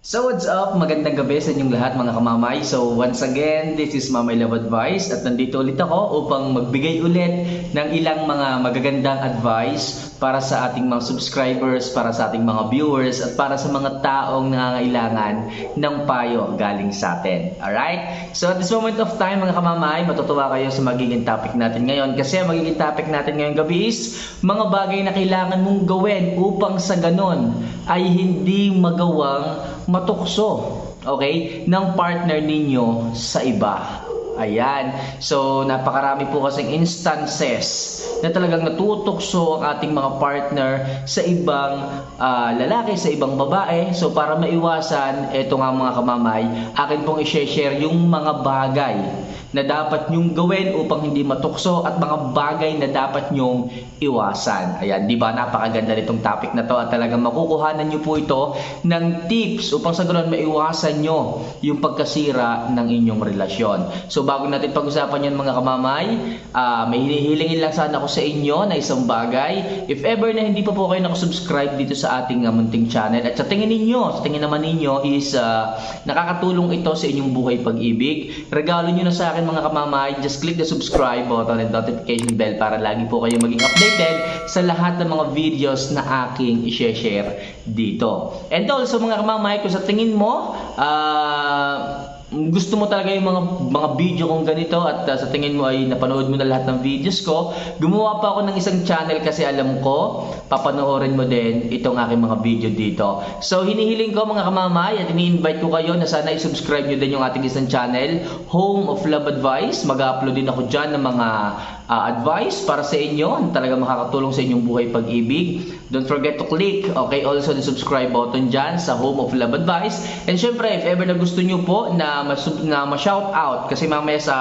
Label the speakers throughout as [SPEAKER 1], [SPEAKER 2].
[SPEAKER 1] So what's up? Magandang gabi sa inyong lahat mga kamamay. So once again, this is Mamay Love Advice at nandito ulit ako upang magbigay ulit ng ilang mga magagandang advice para sa ating mga subscribers, para sa ating mga viewers at para sa mga taong nangangailangan ng payo galing sa atin. Alright? So at this moment of time mga kamamay, matutuwa kayo sa magiging topic natin ngayon kasi ang magiging topic natin ngayong gabi is mga bagay na kailangan mong gawin upang sa ganon ay hindi magawang matukso, okay, ng partner ninyo sa iba. Ayan. So, napakarami po kasing instances na talagang natutukso ang ating mga partner sa ibang ah, lalaki, sa ibang babae. So, para maiwasan, eto nga mga kamamay, akin pong i-share yung mga bagay na dapat nyong gawin upang hindi matukso at mga bagay na dapat nyong iwasan. Ayan, di ba? Napakaganda nitong topic na to at talagang makukuhanan nyo po ito ng tips upang sa ganoon maiwasan nyo yung pagkasira ng inyong relasyon. So bago natin pag-usapan yan mga kamamay, ah, may hinihilingin lang sana ako sa inyo na isang bagay. If ever na hindi pa po kayo nakasubscribe dito sa ating ah, munting channel at sa tingin ninyo, sa tingin naman ninyo is ah, nakakatulong ito sa inyong buhay pag-ibig. Regalo nyo na sa akin mga kamamay, just click the subscribe button and notification bell para lagi po kayo maging updated sa lahat ng mga videos na aking i-share dito. And also mga kamamay, kung sa tingin mo, ah gusto mo talaga yung mga mga video kong ganito at uh, sa tingin mo ay napanood mo na lahat ng videos ko, gumawa pa ako ng isang channel kasi alam ko papanoorin mo din itong aking mga video dito. So hinihiling ko mga kamamay at ini-invite ko kayo na sana i-subscribe nyo din yung ating isang channel, Home of Love Advice. Mag-upload din ako dyan ng mga uh, advice para sa inyo talaga makakatulong sa inyong buhay pag-ibig. Don't forget to click, okay, also the subscribe button dyan sa Home of Love Advice. And syempre, if ever na gusto nyo po na, mas, na ma-shout out, kasi mamaya sa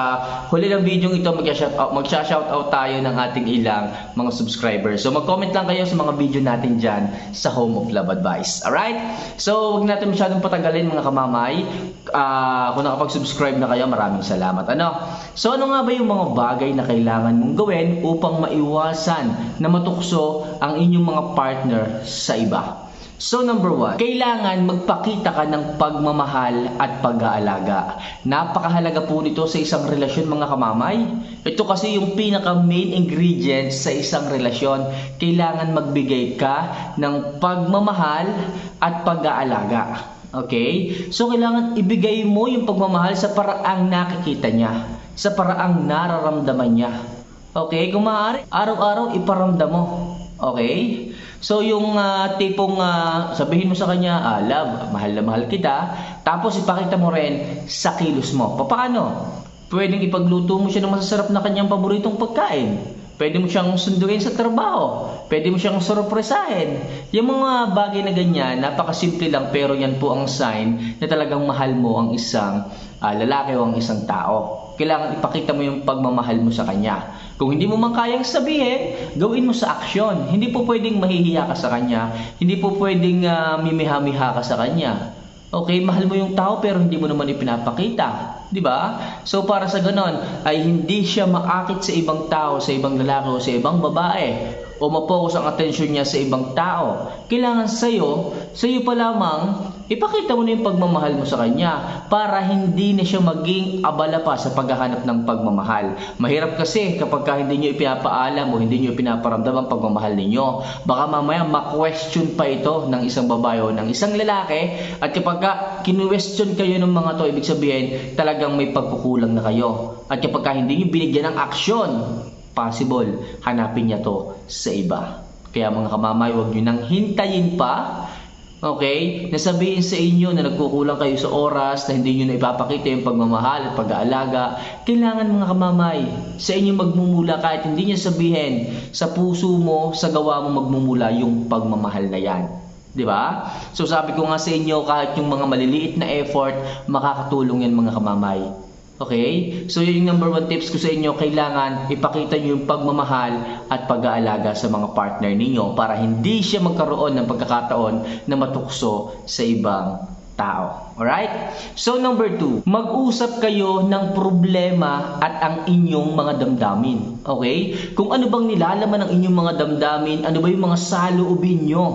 [SPEAKER 1] huli ng video ito, mag-shout out, mag-shout out tayo ng ating ilang mga subscribers. So mag-comment lang kayo sa mga video natin dyan sa Home of Love Advice. Alright? So, huwag natin masyadong patagalin mga kamamay. Ah, kung nakapag-subscribe na kayo, maraming salamat. Ano? So, ano nga ba yung mga bagay na kailangan mong gawin upang maiwasan na matukso ang inyong mga partner sa iba? So number one, kailangan magpakita ka ng pagmamahal at pag-aalaga. Napakahalaga po nito sa isang relasyon mga kamamay. Ito kasi yung pinaka main ingredient sa isang relasyon. Kailangan magbigay ka ng pagmamahal at pag-aalaga. Okay? So kailangan ibigay mo yung pagmamahal sa paraang nakikita niya, sa paraang nararamdaman niya. Okay? Kung maaari, araw-araw iparamdam mo. Okay? So yung ah, tipong ah, sabihin mo sa kanya, ah, love, mahal na mahal kita, tapos ipakita mo rin sa kilos mo. Paano? Pwedeng ipagluto mo siya ng masasarap na kanyang paboritong pagkain. Pwede mo siyang sunduin sa trabaho. Pwede mo siyang sorpresahin. Yung mga bagay na ganyan, napakasimple lang pero yan po ang sign na talagang mahal mo ang isang ah, lalaki o ang isang tao. Kailangan ipakita mo yung pagmamahal mo sa kanya. Kung hindi mo man kayang sabihin, gawin mo sa aksyon. Hindi po pwedeng mahihiya ka sa kanya. Hindi po pwedeng uh, mimiha-miha ka sa kanya. Okay, mahal mo yung tao pero hindi mo naman ipinapakita. 'Di ba? So para sa ganon ay hindi siya maakit sa ibang tao, sa ibang lalaki o sa ibang babae o mapokus ang atensyon niya sa ibang tao. Kailangan sa iyo, sa iyo pa lamang ipakita mo na yung pagmamahal mo sa kanya para hindi na siya maging abala pa sa paghahanap ng pagmamahal. Mahirap kasi kapag ka hindi nyo ipinapaalam o hindi nyo pinaparamdam ang pagmamahal ninyo. Baka mamaya ma-question pa ito ng isang babae o ng isang lalaki at kapag ka kinu-question kayo ng mga to, ibig sabihin talagang may pagkukulang na kayo. At kapag ka hindi nyo binigyan ng aksyon, possible hanapin niya to sa iba. Kaya mga kamamay, huwag nyo nang hintayin pa Okay? Nasabihin sa inyo na nagkukulang kayo sa oras, na hindi nyo na ipapakita yung pagmamahal at pag-aalaga. Kailangan mga kamamay, sa inyo magmumula kahit hindi niya sabihin, sa puso mo, sa gawa mo magmumula yung pagmamahal na yan. 'Di ba? So sabi ko nga sa inyo, kahit yung mga maliliit na effort, makakatulong yan mga kamamay. Okay? So yun yung number one tips ko sa inyo, kailangan ipakita nyo yung pagmamahal at pag-aalaga sa mga partner ninyo para hindi siya magkaroon ng pagkakataon na matukso sa ibang tao. Alright? So number two, mag-usap kayo ng problema at ang inyong mga damdamin. Okay? Kung ano bang nilalaman ng inyong mga damdamin, ano ba yung mga saloobin nyo.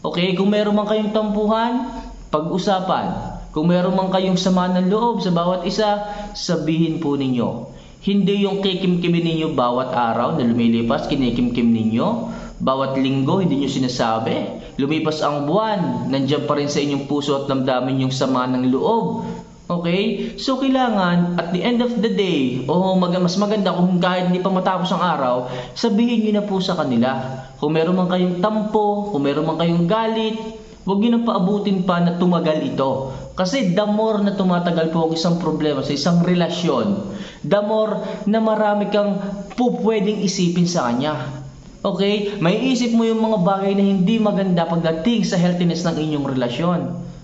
[SPEAKER 1] Okay? Kung meron man kayong tampuhan, pag-usapan. Kung meron man kayong sama ng loob sa bawat isa, sabihin po ninyo. Hindi yung kikimkimin ninyo bawat araw na lumilipas, kinikimkim ninyo. Bawat linggo, hindi nyo sinasabi. Lumipas ang buwan, nandiyan pa rin sa inyong puso at damdamin yung sama ng loob. Okay? So, kailangan, at the end of the day, o mag mas maganda kung kahit hindi pa matapos ang araw, sabihin nyo na po sa kanila. Kung meron man kayong tampo, kung meron man kayong galit, huwag nyo na paabutin pa na tumagal ito. Kasi the more na tumatagal po ang isang problema sa isang relasyon, the more na marami kang po pwedeng isipin sa kanya. Okay? May isip mo yung mga bagay na hindi maganda pagdating sa healthiness ng inyong relasyon.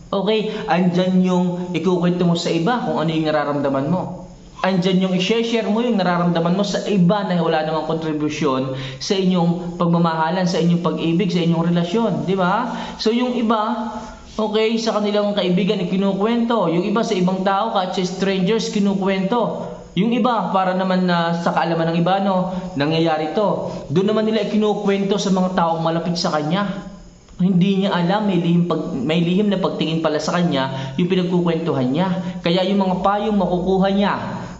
[SPEAKER 1] Okay? Andyan yung ikukwento mo sa iba kung ano yung nararamdaman mo. Andyan yung i-share mo yung nararamdaman mo sa iba na wala namang kontribusyon sa inyong pagmamahalan, sa inyong pag-ibig, sa inyong relasyon. Di ba? So yung iba, okay, sa kanilang kaibigan, kinukwento. Yung iba sa ibang tao, kahit sa strangers, kinukwento. Yung iba, para naman na sa kaalaman ng iba, no, nangyayari to. Doon naman nila ikinukwento sa mga taong malapit sa kanya. Hindi niya alam, may lihim, pag, may lihim na pagtingin pala sa kanya, yung pinagkukwentuhan niya. Kaya yung mga payong makukuha niya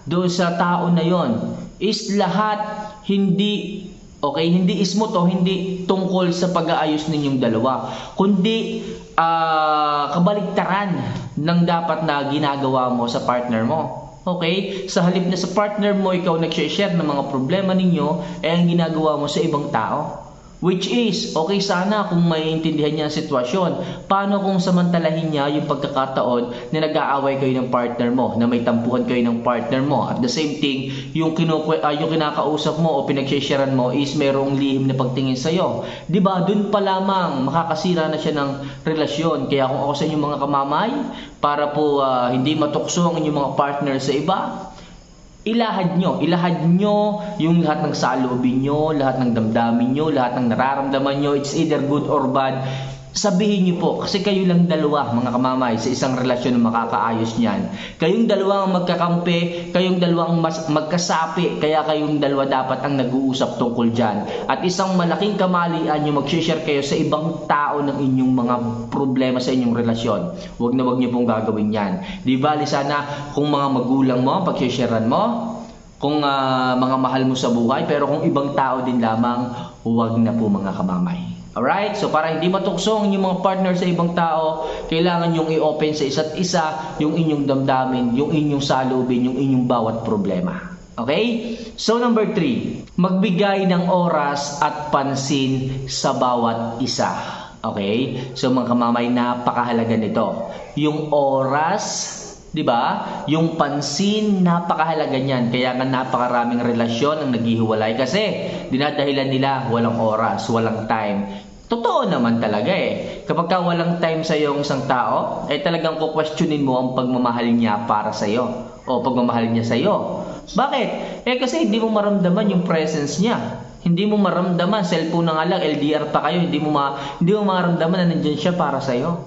[SPEAKER 1] doon sa tao na yon is lahat hindi Okay, hindi ismo to, hindi tungkol sa pag-aayos ninyong dalawa, kundi ah, kabaligtaran ng dapat na ginagawa mo sa partner mo. Okay? Sa halip na sa partner mo, ikaw nag-share ng mga problema ninyo, eh ang ginagawa mo sa ibang tao. Which is, okay sana kung maiintindihan niya ang sitwasyon. Paano kung samantalahin niya yung pagkakataon na nag-aaway kayo ng partner mo, na may tampuhan kayo ng partner mo. At the same thing, yung, kinukwe, uh, yung kinakausap mo o pinagsisharean mo is merong lihim na pagtingin sa'yo. ba diba, dun pa lamang makakasira na siya ng relasyon. Kaya kung ako sa inyong mga kamamay, para po uh, hindi matukso ang inyong mga partner sa iba, ilahad nyo. Ilahad nyo yung lahat ng saloobin nyo, lahat ng damdamin nyo, lahat ng nararamdaman nyo. It's either good or bad. Sabihin niyo po, kasi kayo lang dalawa, mga kamamay, sa isang relasyon na makakaayos niyan. Kayong dalawa ang magkakampi, kayong dalawa ang mas, magkasapi, kaya kayong dalawa dapat ang nag-uusap tungkol dyan. At isang malaking kamalian yung mag-share kayo sa ibang tao ng inyong mga problema sa inyong relasyon. Huwag na huwag niyo pong gagawin yan. Di bali sana kung mga magulang mo, pag-sharean mo, kung uh, mga mahal mo sa buhay, pero kung ibang tao din lamang, huwag na po mga kamamay. Alright? So para hindi matuksong yung mga partner sa ibang tao, kailangan yung i-open sa isa't isa yung inyong damdamin, yung inyong salubin, yung inyong bawat problema. Okay? So number three, magbigay ng oras at pansin sa bawat isa. Okay? So mga kamamay, napakahalaga nito. Yung oras, 'di ba? Yung pansin, napakahalaga niyan. Kaya nga napakaraming relasyon ang naghihiwalay kasi dinadahilan nila walang oras, walang time. Totoo naman talaga eh. Kapag ka walang time sa iyo isang tao, eh talagang kukwestiyonin mo ang pagmamahal niya para sa iyo o pagmamahal niya sa iyo. Bakit? Eh kasi hindi mo maramdaman yung presence niya. Hindi mo maramdaman, cellphone na nga lang, LDR pa kayo, hindi mo ma hindi mo maramdaman na nandiyan siya para sa iyo.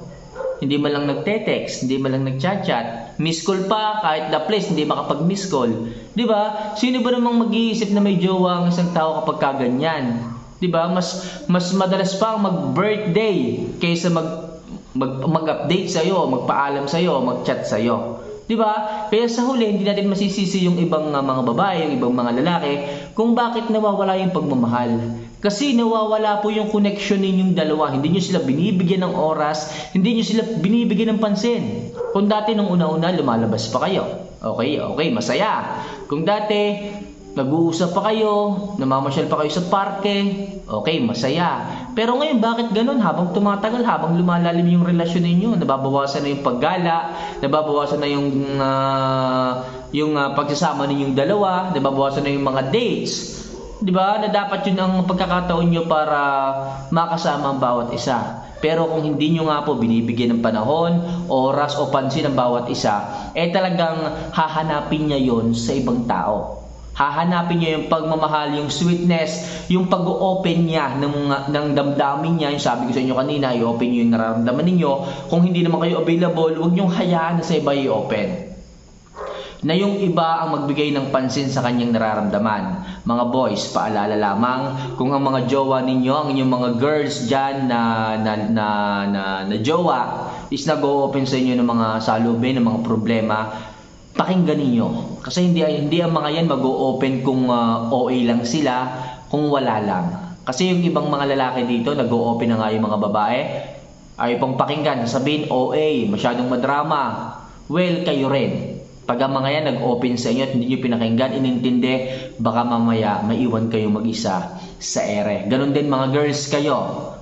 [SPEAKER 1] Hindi man lang nagte-text, hindi man lang nagchat-chat, miss call pa kahit the place hindi makapag-miss call. 'Di ba? Sino ba namang mag-iisip na may jowa ang isang tao kapag kaganyan? 'Di ba? Mas mas madalas pa mag-birthday kaysa mag mag, mag-update sa iyo, magpaalam sa iyo, mag-chat sa iyo. 'Di ba? Kaya sa huli hindi natin masisisi yung ibang uh, mga babae, yung ibang mga lalaki kung bakit nawawala yung pagmamahal. Kasi nawawala po yung connection ninyong dalawa. Hindi niyo sila binibigyan ng oras, hindi niyo sila binibigyan ng pansin. Kung dati nung una-una lumalabas pa kayo. Okay, okay, masaya. Kung dati Nag-uusap pa kayo, namamasyal pa kayo sa parke, okay, masaya. Pero ngayon, bakit ganun? Habang tumatagal, habang lumalalim yung relasyon ninyo, nababawasan na yung paggala, nababawasan na yung, uh, yung uh, pagsasama ninyong dalawa, nababawasan na yung mga dates. 'Di ba? Na dapat 'yun ang pagkakataon nyo para makasama ang bawat isa. Pero kung hindi nyo nga po binibigyan ng panahon, oras o pansin ng bawat isa, eh talagang hahanapin niya yon sa ibang tao. Hahanapin niya yung pagmamahal, yung sweetness, yung pag-open niya ng, ng damdamin niya. Yung sabi ko sa inyo kanina, i-open niyo yung nararamdaman ninyo. Kung hindi naman kayo available, huwag niyong hayaan na sa iba i-open. na yung iba ang magbigay ng pansin sa kanyang nararamdaman. Mga boys, paalala lamang kung ang mga jowa ninyo, ang inyong mga girls dyan na, na, na, na, na jowa is nag-open sa inyo ng mga salubin, ng mga problema, pakinggan ninyo. Kasi hindi, hindi ang mga yan mag-open kung ah, OA lang sila, kung wala lang. Kasi yung ibang mga lalaki dito, nag-open na nga yung mga babae, ay pang pakinggan, sabihin OA, masyadong madrama. Well, kayo rin. Pag ang mga yan nag-open sa inyo at hindi nyo pinakinggan, inintindi, baka mamaya maiwan kayo mag-isa sa ere. Ganon din mga girls kayo.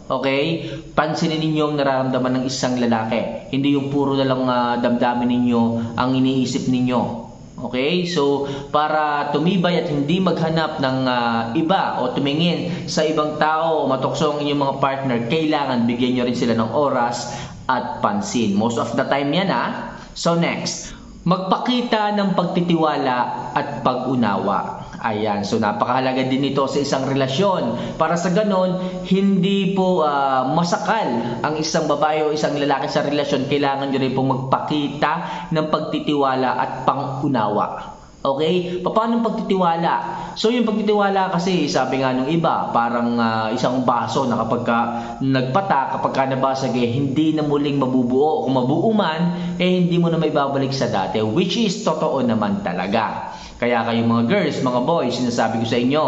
[SPEAKER 1] Okay? Pansinin ninyo ang nararamdaman ng isang lalaki. Hindi yung puro na lang ah, damdamin ninyo ang iniisip ninyo. Okay? So, para tumibay at hindi maghanap ng ah, iba o tumingin sa ibang tao o matokso ang inyong mga partner, kailangan bigyan nyo rin sila ng oras at pansin. Most of the time yan ha. So next, magpakita ng pagtitiwala at pag-unawa. Ayan, so napakahalaga din ito sa isang relasyon. Para sa ganon, hindi po ah, masakal ang isang babae o isang lalaki sa relasyon. Kailangan nyo rin pong magpakita ng pagtitiwala at pang-unawa. Okay? Paano pagtitiwala? So yung pagtitiwala kasi, sabi nga nung iba, parang ah, isang baso na kapag ka nagpata, kapag ka nabasag eh, hindi na muling mabubuo. Kung mabuo man, eh hindi mo na may babalik sa dati. Which is totoo naman talaga. Kaya kayo mga girls, mga boys, sinasabi ko sa inyo,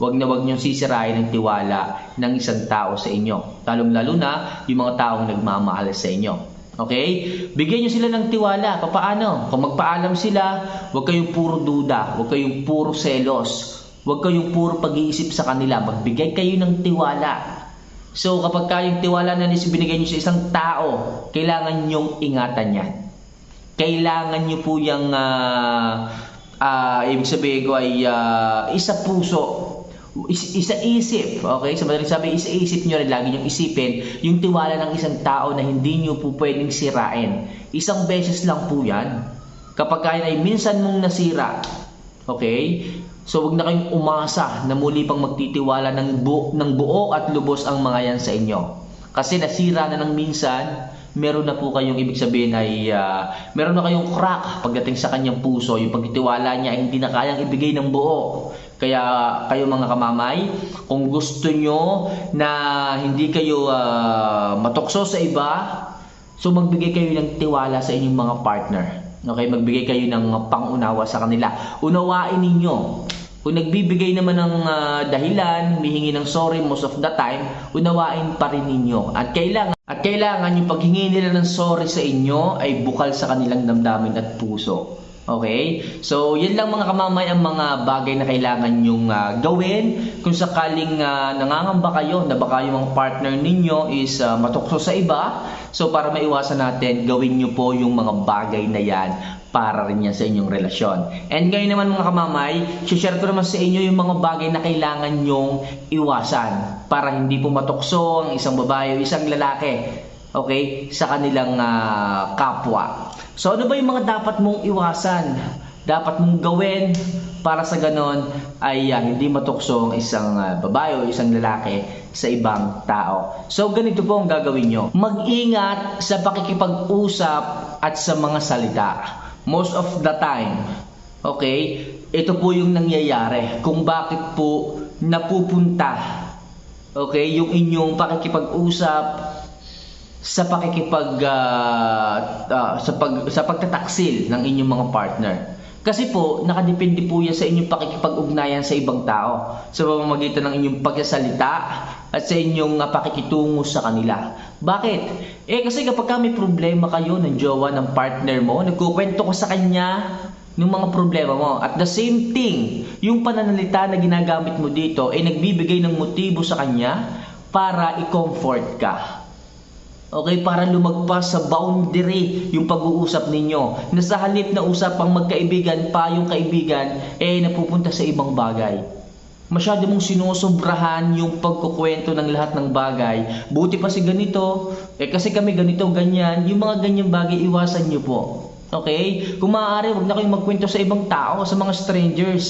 [SPEAKER 1] wag na wag niyong sisirain ang tiwala ng isang tao sa inyo. Lalong-lalo na yung mga taong nagmamahal sa inyo. Okay? Bigyan nyo sila ng tiwala. Papaano? Kung magpaalam sila, huwag kayong puro duda, huwag kayong puro selos, huwag kayong puro pag-iisip sa kanila. Magbigay kayo ng tiwala. So kapag kayong tiwala na binigay nyo sa isang tao, kailangan nyong ingatan yan. Kailangan nyo po yung, ah, ah, ibig sabihin ko ay ah, isa puso is, isa isip, okay? Sa madaling sabi, isa isip nyo rin, lagi nyo isipin yung tiwala ng isang tao na hindi nyo po pwedeng sirain. Isang beses lang po yan. Kapag kaya ay minsan mong nasira, okay? So wag na kayong umasa na muli pang magtitiwala ng, bu- ng buo at lubos ang mga yan sa inyo. Kasi nasira na ng minsan, meron na po kayong ibig sabihin ay ah, meron na kayong crack pagdating sa kanyang puso. Yung pagtitiwala niya ay hindi na kayang ibigay ng buo. Kaya kayo mga kamamay, kung gusto nyo na hindi kayo ah, matukso sa iba, so magbigay kayo ng tiwala sa inyong mga partner. Okay, magbigay kayo ng pangunawa sa kanila. Unawain ninyo. Kung nagbibigay naman ng ah, dahilan, humihingi ng sorry most of the time, unawain pa rin ninyo. At kailangan at kailangan yung paghingi nila ng sorry sa inyo ay bukal sa kanilang damdamin at puso. Okay? So, yan lang mga kamamay ang mga bagay na kailangan nyong ah, gawin. Kung sakaling ah, nangangamba kayo na baka yung mga partner ninyo is ah, matukso sa iba. So, para maiwasan natin, gawin nyo po yung mga bagay na yan para rin yan sa inyong relasyon. And ngayon naman mga kamamay, share ko naman sa inyo yung mga bagay na kailangan nyong iwasan para hindi po matukso ang isang babae o isang lalaki okay, sa kanilang ah, kapwa. So ano ba yung mga dapat mong iwasan? Dapat mong gawin para sa ganon ay ah, hindi matukso ang isang ah, babae o isang lalaki sa ibang tao. So ganito po ang gagawin nyo. Mag-ingat sa pakikipag-usap at sa mga salita. Most of the time, okay, ito po yung nangyayari kung bakit po napupunta okay, yung inyong pakikipag-usap sa pakikipag ah, ah, sa pag sa pagtataksil ng inyong mga partner. Kasi po, nakadepende po yan sa inyong pakikipag-ugnayan sa ibang tao. Sa pamamagitan ng inyong pagsasalita at sa inyong ah, pakikitungo sa kanila. Bakit? Eh kasi kapag ka may problema kayo ng jowa ng partner mo, nagkukwento ka sa kanya ng mga problema mo. At the same thing, yung pananalita na ginagamit mo dito ay nagbibigay ng motibo sa kanya para i-comfort ka. Okay, para lumagpas sa boundary yung pag-uusap ninyo. Na sa halip na usapang magkaibigan pa yung kaibigan, eh napupunta sa ibang bagay. Masyado mong sinusobrahan yung pagkukwento ng lahat ng bagay. Buti pa si ganito, eh kasi kami ganito, ganyan. Yung mga ganyang bagay, iwasan nyo po. Okay? Kung maaari, wag na kayong magkwento sa ibang tao, sa mga strangers.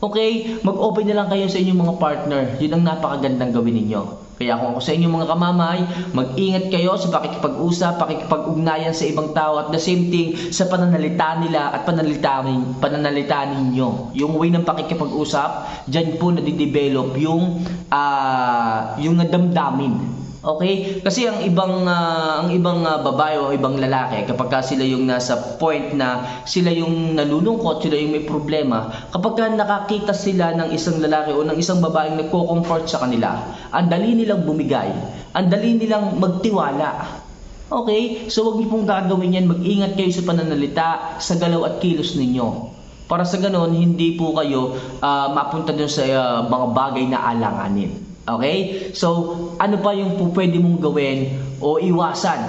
[SPEAKER 1] Okay? Mag-open na lang kayo sa inyong mga partner. Yun ang napakagandang gawin ninyo. Kaya kung ako sa inyo mga kamamay, mag-ingat kayo sa pakikipag-usap, pakikipag-ugnayan sa ibang tao at the same thing sa pananalita nila at pananalita, pananalita ninyo. Yung way ng pakikipag-usap, dyan po nadidevelop yung, ah yung damdamin. Okay? Kasi ang ibang ah, ang ibang ah, babae o ibang lalaki kapag ka sila yung nasa point na sila yung nalulungkot, sila yung may problema, kapag ka nakakita sila ng isang lalaki o ng isang babaeng nagko-comfort sa kanila, ang dali nilang bumigay, ang dali nilang magtiwala. Okay? So wag niyo pong gagawin yan, mag-ingat kayo sa pananalita, sa galaw at kilos ninyo. Para sa ganon, hindi po kayo ah, mapunta dun sa ah, mga bagay na alanganin. Okay? So, ano pa yung pwede mong gawin o iwasan?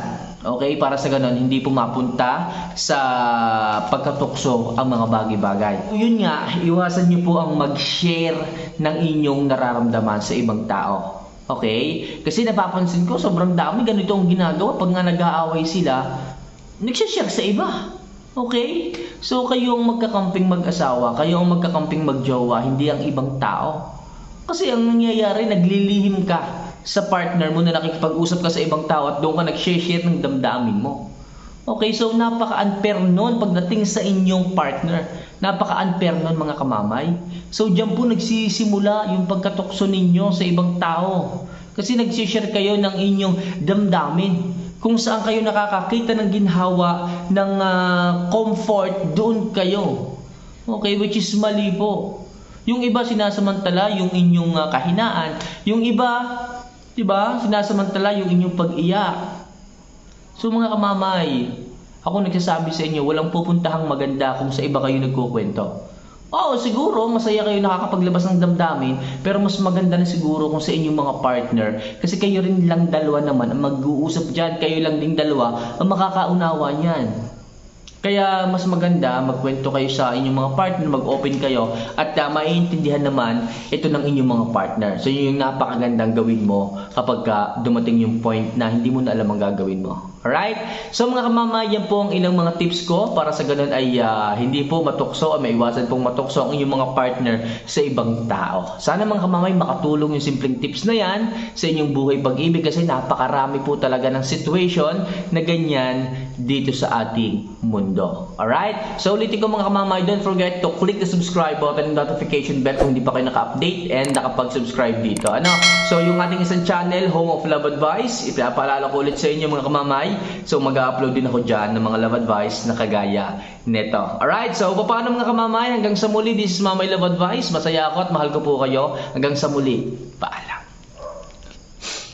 [SPEAKER 1] Okay? Para sa ganon, hindi po mapunta sa pagkatukso ang mga bagay-bagay. Yun nga, iwasan nyo po ang mag-share ng inyong nararamdaman sa ibang tao. Okay? Kasi napapansin ko, sobrang dami ganito ang ginagawa. Pag nga nag-aaway sila, nagsishare sa iba. Okay? So, kayo ang magkakamping mag-asawa, kayo ang magkakamping magjowa, hindi ang ibang tao. Kasi ang nangyayari, naglilihim ka sa partner mo na nakikipag-usap ka sa ibang tao at doon ka nag-share ng damdamin mo. Okay, so napaka-unfair nun pagdating sa inyong partner. Napaka-unfair nun mga kamamay. So diyan po nagsisimula yung pagkatukso ninyo sa ibang tao. Kasi nag-share kayo ng inyong damdamin. Kung saan kayo nakakakita ng ginhawa ng ah, comfort, doon kayo. Okay, which is mali po. Yung iba sinasamantala yung inyong ah, kahinaan. Yung iba, 'di ba? Sinasamantala yung inyong pag-iyak. So mga kamamay, ako nagsasabi sa inyo, walang pupuntahang maganda kung sa iba kayo nagkukwento. Oo, siguro masaya kayo nakakapaglabas ng damdamin, pero mas maganda na siguro kung sa inyong mga partner. Kasi kayo rin lang dalawa naman ang mag-uusap dyan, kayo lang ding dalawa ang makakaunawa niyan. Kaya mas maganda magkwento kayo sa inyong mga partner, mag-open kayo at uh, maiintindihan naman ito ng inyong mga partner. So yun yung napakagandang gawin mo kapag ka dumating yung point na hindi mo na alam ang gagawin mo. Alright? So mga kamama, yan po ang ilang mga tips ko para sa ganun ay ah, hindi po matukso o maiwasan pong matukso ang inyong mga partner sa ibang tao. Sana mga kamamay makatulong yung simpleng tips na yan sa inyong buhay pag-ibig kasi napakarami po talaga ng situation na ganyan dito sa ating mundo. Alright? So ulitin ko mga kamamay, don't forget to click the subscribe button and notification bell kung hindi pa kayo naka-update and nakapag-subscribe dito. Ano? So yung ating isang channel, Home of Love Advice, ipinapaalala ko ulit sa inyo mga kamamay. So mag-upload din ako dyan ng mga love advice na kagaya neto. Alright? So paano mga kamamay? Hanggang sa muli, this is Mamay Love Advice. Masaya ako at mahal ko po kayo. Hanggang sa muli. Paalam.